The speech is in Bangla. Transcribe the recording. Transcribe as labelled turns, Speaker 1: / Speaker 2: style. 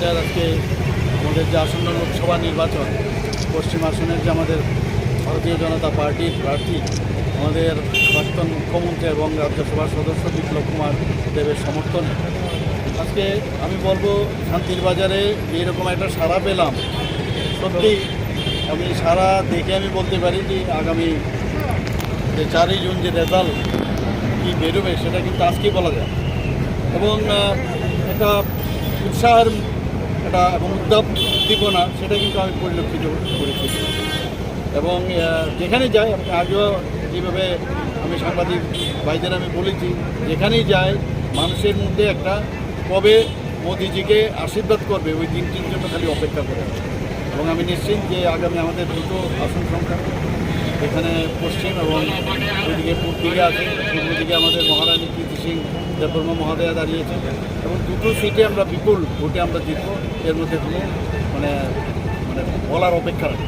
Speaker 1: আমাদের যে আসন্ন লোকসভা নির্বাচন, পশ্চিম আসনের যে আমাদের ভারতীয় জনতা পার্টির প্রার্থী, আমাদের প্রাক্তন মুখ্যমন্ত্রী এবং রাজ্যসভার সদস্য বিপ্লব কুমার দেবের সমর্থনে, আজকে আমি বলব শান্তির বাজারে যে এরকম একটা সাড়া পেলাম, সত্যি আমি সারা দেখে আমি বলতে পারি যে আগামী যে চারই জুন যে রেজাল্ট কী বেরোবে সেটা কিন্তু আজকেই বলা যায়। এবং একটা উৎসাহের একটা এবং উদ্যাপ উদ্দীপনা, সেটা কিন্তু আমি পরিলক্ষিত করেছি। এবং যেখানে যাই আগেও যেভাবে আমি সাংবাদিক ভাইদের আমি বলেছি, যেখানেই যাই, মানুষের মধ্যে একটা কবে মোদিজিকে আশীর্বাদ করবে, ওই দিনটির জন্য খালি অপেক্ষা করে। এবং আমি নিশ্চিত যে আগামী আমাদের দুটো আসন সংখ্যা এখানে পশ্চিম এবং ওইদিকে পূর্ব দিকে আছে পূর্ব দিকে আমাদের মহারানী কীর্তি সিং দেববর্মা মহাদয়া দাঁড়িয়েছে এবং দুটো সিটে আমরা বিপুল ভোটে আমরা জিতব এর মধ্যে কোনো মানে মানে বলার অপেক্ষা রাখি।